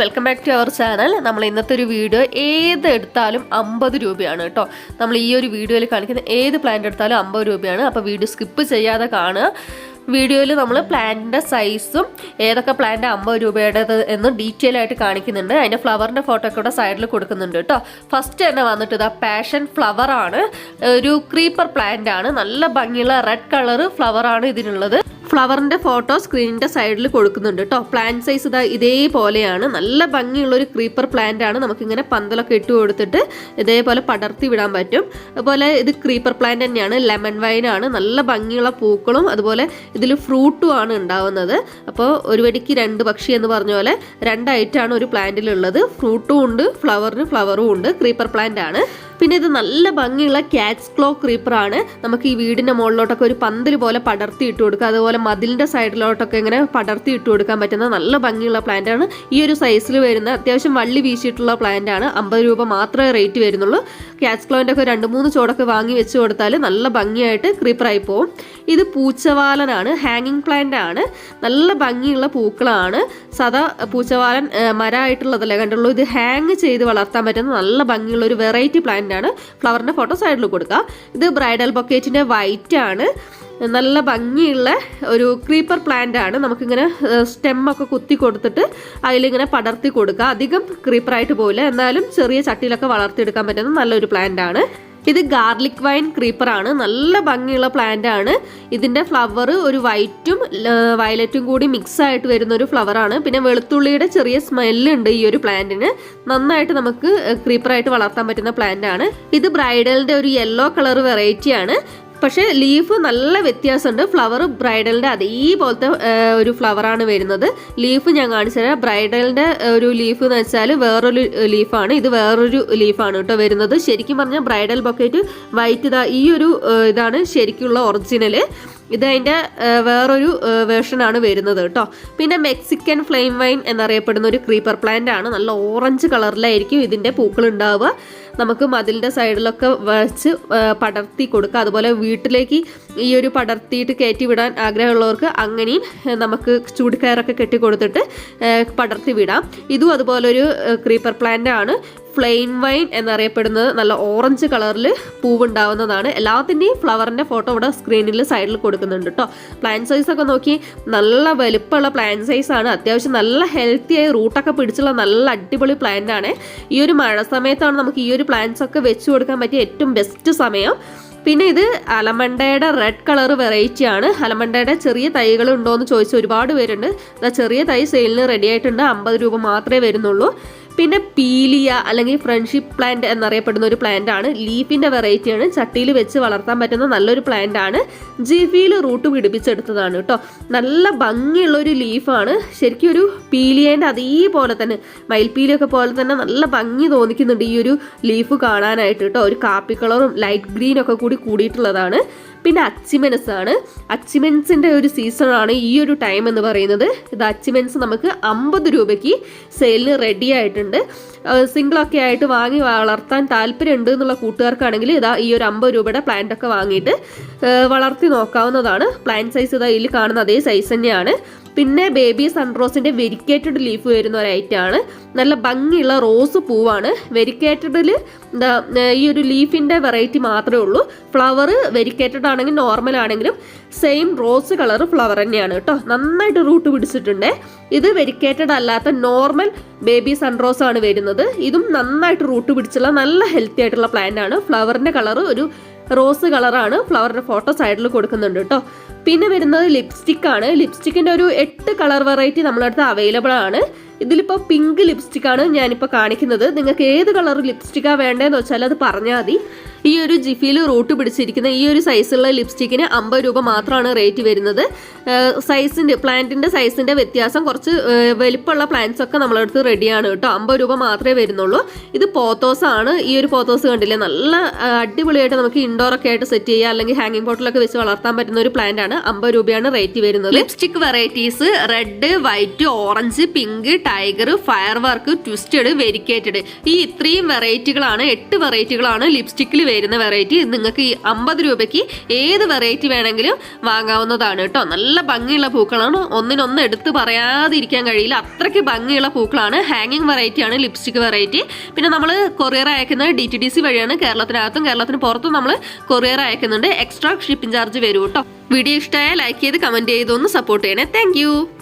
Welcome back to our channel നമ്മൾ ഇന്നത്തെ ഒരു വീഡിയോ ഏത് എടുത്താലും അമ്പത് രൂപയാണ് കേട്ടോ. നമ്മൾ ഈ ഒരു വീഡിയോയിൽ കാണിക്കുന്ന ഏത് പ്ലാന്റ് എടുത്താലും അമ്പത് രൂപയാണ്. അപ്പോൾ വീഡിയോ സ്കിപ്പ് ചെയ്യാതെ കാണുക. വീഡിയോയിൽ നമ്മൾ പ്ലാന്റിന്റെ സൈസും ഏതൊക്കെ പ്ലാന്റ് അമ്പത് രൂപയുടേത് എന്ന് ഡീറ്റെയിൽ ആയിട്ട് കാണിക്കുന്നുണ്ട്. അതിന്റെ ഫ്ലവറിന്റെ ഫോട്ടോ ഒക്കെ ഇവിടെ സൈഡിൽ കൊടുക്കുന്നുണ്ട് കേട്ടോ. ഫസ്റ്റ് തന്നെ വന്നിട്ട് ഇതാ പാഷൻ ഫ്ലവറാണ് ഒരു ക്രീപ്പർ പ്ലാന്റ് ആണ്. നല്ല ഭംഗിയുള്ള റെഡ് കളർ ഫ്ലവറാണ് ഇതിനുള്ളത്. ഫ്ലവറിന്റെ ഫോട്ടോ സ്ക്രീനിന്റെ സൈഡിൽ കൊടുക്കുന്നുണ്ട് കേട്ടോ പ്ലാന്റ് സൈസ് ഇതാ ഇതേപോലെയാണ്. നല്ല ഭംഗിയുള്ള ഒരു ക്രീപ്പർ പ്ലാന്റ് ആണ്. നമുക്കിങ്ങനെ പന്തലൊക്കെ ഇട്ട് കൊടുത്തിട്ട് ഇതേപോലെ പടർത്തി വിടാൻ പറ്റും. അതുപോലെ ഇത് ക്രീപ്പർ പ്ലാന്റ് തന്നെയാണ്. ലെമൺ വൈനാണ് നല്ല ഭംഗിയുള്ള പൂക്കളും അതുപോലെ ഇതിൽ ഫ്രൂട്ടും ആണ് ഉണ്ടാവുന്നത്. അപ്പോൾ ഒരു വെടിക്ക് രണ്ട് പക്ഷി എന്ന് പറഞ്ഞ പോലെ രണ്ടായിട്ടാണ് ഒരു പ്ലാന്റിലുള്ളത് ഫ്രൂട്ടും ഉണ്ട് ഫ്ലവറിന് ഫ്ലവറും ഉണ്ട് ക്രീപ്പർ പ്ലാന്റ് ആണ്. പിന്നെ ഇത് നല്ല ഭംഗിയുള്ള ക്യാറ്റ്സ് ക്ലോ ക്രീപ്പർ ആണ്. നമുക്ക് ഈ വീടിന്റെ മുകളിലോട്ടൊക്കെ ഒരു പന്തൽ പോലെ പടർത്തി ഇട്ട് കൊടുക്കുക. അതുപോലെ മതിലിന്റെ സൈഡിലോട്ടൊക്കെ ഇങ്ങനെ പടർത്തി ഇട്ട് കൊടുക്കാൻ പറ്റുന്ന നല്ല ഭംഗിയുള്ള പ്ലാന്റ് ആണ്. ഈ ഒരു സൈസിൽ വരുന്ന അത്യാവശ്യം വള്ളി വീശിയിട്ടുള്ള പ്ലാന്റ് ആണ്. അമ്പത് രൂപ മാത്രമേ റേറ്റ് വരുന്നുള്ളൂ. ക്യാറ്റ്സ് ക്ലോന്റെ ഒക്കെ രണ്ട് മൂന്ന് ചോടൊക്കെ വാങ്ങി വെച്ച് കൊടുത്താൽ നല്ല ഭംഗിയായിട്ട് ക്രീപ്പറായി പോകും ഇത് പൂച്ചവാലനാണ് ഹാങ്ങിങ് പ്ലാന്റ് ആണ്. നല്ല ഭംഗിയുള്ള പൂക്കളാണ്. സദാ പൂച്ചവാലൻ മരമായിട്ടുള്ളതല്ലേ കണ്ടുള്ളൂ. ഇത് ഹാങ് ചെയ്ത് വളർത്താൻ പറ്റുന്ന നല്ല ഭംഗിയുള്ള ഒരു വെറൈറ്റി പ്ലാന്റ് ആണ്. ഫ്ലവറിന്റെ ഫോട്ടോ സൈഡിൽ കൊടുക്കുക ഇത് ബ്രൈഡൽ ബൊക്കേറ്റിന്റെ വൈറ്റ് ആണ്. നല്ല ഭംഗിയുള്ള ഒരു ക്രീപ്പർ പ്ലാന്റ് ആണ്. നമുക്കിങ്ങനെ സ്റ്റെമ്മൊക്കെ കുത്തി കൊടുത്തിട്ട് അതിലിങ്ങനെ പടർത്തി കൊടുക്കുക അധികം ക്രീപ്പറായിട്ട് പോകില്ല എന്നാലും ചെറിയ ചട്ടിയിലൊക്കെ വളർത്തിയെടുക്കാൻ പറ്റുന്ന നല്ലൊരു പ്ലാന്റ് ആണ്. ഇത് ഗാർലിക് വൈൻ ക്രീപ്പർ ആണ്. നല്ല ഭംഗിയുള്ള പ്ലാന്റ് ആണ്. ഇതിന്റെ ഫ്ലവർ ഒരു വൈറ്റും വയലറ്റും കൂടി മിക്സ് ആയിട്ട് വരുന്ന ഒരു ഫ്ലവർ ആണ്. പിന്നെ വെളുത്തുള്ളിയുടെ ചെറിയ സ്മെല്ല് ഉണ്ട് ഈ ഒരു പ്ലാന്റിന് നന്നായിട്ട് നമുക്ക് ക്രീപ്പറായിട്ട് വളർത്താൻ പറ്റുന്ന പ്ലാന്റ് ആണ്. ഇത് ബ്രൈഡലിന്റെ ഒരു യെല്ലോ കളർ വെറൈറ്റി ആണ്. പക്ഷേ ലീഫ് നല്ല വ്യത്യാസമുണ്ട്. ഫ്ലവർ ബ്രൈഡലിന്റെ അതേപോലത്തെ ഒരു ഫ്ലവറാണ് വരുന്നത്. ലീഫ് ഞാൻ കാണിച്ചു തരാം. ബ്രൈഡലിന്റെ ഒരു ലീഫ് എന്ന് വെച്ചാൽ വേറൊരു ലീഫാണ്. ഇത് വേറൊരു ലീഫാണ് കേട്ടോ വരുന്നത്. ശരിക്കും പറഞ്ഞാൽ ബ്രൈഡൽ ബൊക്കറ്റ് വൈറ്റ് ഈ ഒരു ഇതാണ് ശരിക്കുള്ള ഒറിജിനൽ ഇത് അതിന്റെ വേറൊരു വേർഷനാണ് വരുന്നത് കേട്ടോ. പിന്നെ മെക്സിക്കൻ ഫ്ലെയിം വൈൻ എന്നറിയപ്പെടുന്ന ഒരു ക്രീപ്പർ പ്ലാന്റ് ആണ്. നല്ല ഓറഞ്ച് കളറിലായിരിക്കും ഇതിന്റെ പൂക്കൾ ഉണ്ടാവുക. നമുക്ക് മതിലിന്റെ സൈഡിലൊക്കെ വെച്ച് പടർത്തി കൊടുക്കുക. അതുപോലെ വീട്ടിലേക്ക് ഈ ഒരു പടർത്തിയിട്ട് കയറ്റി വിടാൻ ആഗ്രഹമുള്ളവർക്ക് അങ്ങനെയും നമുക്ക് ചൂടുകയറൊക്കെ കെട്ടി കൊടുത്തിട്ട് പടർത്തി വിടാം. ഇതും അതുപോലൊരു ക്രീപ്പർ പ്ലാന്റ് ആണ്. ഫ്ലെയിം വൈൻ എന്നറിയപ്പെടുന്നത് നല്ല ഓറഞ്ച് കളറിൽ പൂവുണ്ടാവുന്നതാണ്. എല്ലാത്തിന്റെയും ഫ്ലവറിന്റെ ഫോട്ടോ ഇവിടെ സ്ക്രീനിൽ സൈഡിൽ കൊടുക്കുന്നുണ്ട് കേട്ടോ പ്ലാൻ സൈസൊക്കെ നോക്കി നല്ല വലുപ്പമുള്ള പ്ലാൻ സൈസാണ് അത്യാവശ്യം നല്ല ഹെൽത്തി ആയി റൂട്ടൊക്കെ പിടിച്ചുള്ള നല്ല അടിപൊളി പ്ലാന്റ് ആണ്. ഈ ഒരു മഴ സമയത്താണ് നമുക്ക് ഈ ഒരു പ്ലാന്റ്സ് ഒക്കെ വെച്ച് കൊടുക്കാൻ പറ്റിയ ഏറ്റവും ബെസ്റ്റ് സമയം. പിന്നെ ഇത് അലമണ്ടയുടെ റെഡ് കളർ വെറൈറ്റി ആണ്. അലമണ്ടയുടെ ചെറിയ തൈകൾ ഉണ്ടോ എന്ന് ചോദിച്ച ഒരുപാട് പേരുണ്ട്. ചെറിയ തൈ സെയിലിന് റെഡി ആയിട്ടുണ്ട്. അമ്പത് രൂപ മാത്രമേ വരുന്നുള്ളൂ. പിന്നെ പീലിയ അല്ലെങ്കിൽ ഫ്രണ്ട്ഷിപ്പ് പ്ലാന്റ് എന്നറിയപ്പെടുന്ന ഒരു പ്ലാന്റ് ആണ്. ലീഫിന്റെ വെറൈറ്റി ആണ്. ചട്ടിയിൽ വെച്ച് വളർത്താൻ പറ്റുന്ന നല്ലൊരു പ്ലാന്റ് ആണ്. ജിഫിയിൽ റൂട്ട് പിടിപ്പിച്ചെടുത്തതാണ് കേട്ടോ. നല്ല ഭംഗിയുള്ള ഒരു ലീഫാണ് ശരിക്കും ഒരു പീലിയേന്റെ അതേപോലെ തന്നെ മയിൽപീലിയൊക്കെ പോലെ തന്നെ നല്ല ഭംഗി തോന്നിക്കുന്നുണ്ട് ഈ ഒരു ലീഫ് കാണാനായിട്ട് കേട്ടോ. ഒരു കാപ്പി കളറും ലൈറ്റ് ഗ്രീൻ ഒക്കെ കൂടി കൂടിയിട്ടുള്ളതാണ്. പിന്നെ അച്ചിമെൻസ് ആണ് അച്ചിമെൻസിന്റെ ഒരു സീസണാണ് ഈ ഒരു ടൈം എന്ന് പറയുന്നത്. ഇത് അച്ചിമെൻസ് നമുക്ക് അമ്പത് രൂപയ്ക്ക് സെയിലിന് റെഡി ആയിട്ടുണ്ട്. സിംഗിളൊക്കെ ആയിട്ട് വാങ്ങി വളർത്താൻ താല്പര്യമുണ്ട് എന്നുള്ള കൂട്ടുകാർക്കാണെങ്കിൽ ഇതാ ഈ ഒരു അമ്പത് രൂപയുടെ പ്ലാന്റൊക്കെ വാങ്ങിയിട്ട് വളർത്തി നോക്കാവുന്നതാണ്. പ്ലാന്റ് സൈസ് ഇതാ ഇതിൽ കാണുന്ന അതേ സൈസ് തന്നെയാണ്. പിന്നെ ബേബി സൺറോസിന്റെ വെരിക്കേറ്റഡ് ലീഫ് വരുന്ന ഒരു ഐറ്റമാണ് നല്ല ഭംഗിയുള്ള റോസ് പൂവാണ്. വെരിക്കേറ്റഡിൽ എന്താ ഈ ഒരു ലീഫിന്റെ വെറൈറ്റി മാത്രമേ ഉള്ളൂ. ഫ്ലവർ വെരിക്കേറ്റഡ് ആണെങ്കിൽ നോർമൽ ആണെങ്കിലും സെയിം റോസ് കളർ ഫ്ലവർ തന്നെയാണ് കേട്ടോ. നന്നായിട്ട് റൂട്ട് പിടിച്ചിട്ടുണ്ട്. ഇത് വെരിക്കേറ്റഡ് അല്ലാത്ത നോർമൽ ബേബി സൺറോസ് ആണ് വരുന്നത്. ഇതും നന്നായിട്ട് റൂട്ട് പിടിച്ചുള്ള നല്ല ഹെൽത്തി ആയിട്ടുള്ള പ്ലാന്റ് ആണ്. ഫ്ലവറിന്റെ കളർ ഒരു റോസ് കളറാണ് ഫ്ലവറിന്റെ ഫോട്ടോ സൈഡിൽ കൊടുക്കുന്നുണ്ട് കേട്ടോ. പിന്നെ വരുന്നത് ലിപ്സ്റ്റിക് ആണ് ഒരു എട്ട് കളർ വെറൈറ്റി നമ്മളടുത്ത് അവൈലബിൾ ആണ്. ഇതിലിപ്പോൾ പിങ്ക് ലിപ്സ്റ്റിക് ആണ് ഞാനിപ്പോൾ കാണിക്കുന്നത്. നിങ്ങൾക്ക് ഏത് കളർ ലിപ്സ്റ്റിക്കാണ് വേണ്ടതെന്ന് വെച്ചാൽ അത് പറഞ്ഞാൽ മതി. ഈ ഒരു ജിഫിയിൽ റൂട്ട് പിടിച്ചിരിക്കുന്ന ഈ ഒരു സൈസുള്ള ലിപ്സ്റ്റിക്കിന് അമ്പത് രൂപ മാത്രമാണ് റേറ്റ് വരുന്നത്. സൈസിന്റെ പ്ലാന്റിന്റെ സൈസിന്റെ വ്യത്യാസം കുറച്ച് വലിപ്പമുള്ള പ്ലാന്റ്സ് ഒക്കെ നമ്മളെടുത്ത് റെഡിയാണ് കേട്ടോ. അമ്പത് രൂപ മാത്രമേ വരുന്നുള്ളൂ. ഇത് പോത്തോസ് ആണ്. ഈ ഒരു പോത്തോസ് കണ്ടില്ലേ? നല്ല അടിപൊളിയായിട്ട് നമുക്ക് ഇൻഡോറൊക്കെ ആയിട്ട് സെറ്റ് ചെയ്യുക അല്ലെങ്കിൽ ഹാങ്ങിങ് പോട്ടിലൊക്കെ വെച്ച് വളർത്താൻ പറ്റുന്ന ഒരു പ്ലാന്റ് ആണ്. അമ്പത് രൂപയാണ് റേറ്റ് വരുന്നത്. Lipstick varieties red white orange pink tiger fire work twisted variegated. ഈ ഇത്രയും വെറൈറ്റികളാണ് എട്ട് വെറൈറ്റികളാണ് ലിപ്സ്റ്റിക്കിൽ വരുന്ന വെറൈറ്റി. നിങ്ങൾക്ക് ഈ അമ്പത് രൂപയ്ക്ക് ഏത് വെറൈറ്റി വേണമെങ്കിലും വാങ്ങാവുന്നതാണ് കേട്ടോ. നല്ല ഭംഗിയുള്ള പൂക്കളാണ്. ഒന്നിനൊന്ന് എടുത്ത് പറയാതിരിക്കാൻ കഴിയില്ല. അത്രയ്ക്ക് ഭംഗിയുള്ള പൂക്കളാണ്. ഹാങ്ങിങ് വെറൈറ്റി ആണ് ലിപ്സ്റ്റിക് വെറൈറ്റി. പിന്നെ നമ്മൾ കൊറിയർ അയക്കുന്നത് ഡി ടി ഡി സി വഴിയാണ്. കേരളത്തിനകത്തും കേരളത്തിന് പുറത്തും നമ്മൾ കൊറിയർ അയക്കുന്നുണ്ട്. എക്സ്ട്രാ ഷിപ്പിംഗ് ചാർജ് വരും കേട്ടോ. വീഡിയോ ഇഷ്ടമായ ലൈക്ക് ചെയ്ത് കമന്റ് ചെയ്തൊന്ന് സപ്പോർട്ട് ചെയ്യണേ. താങ്ക്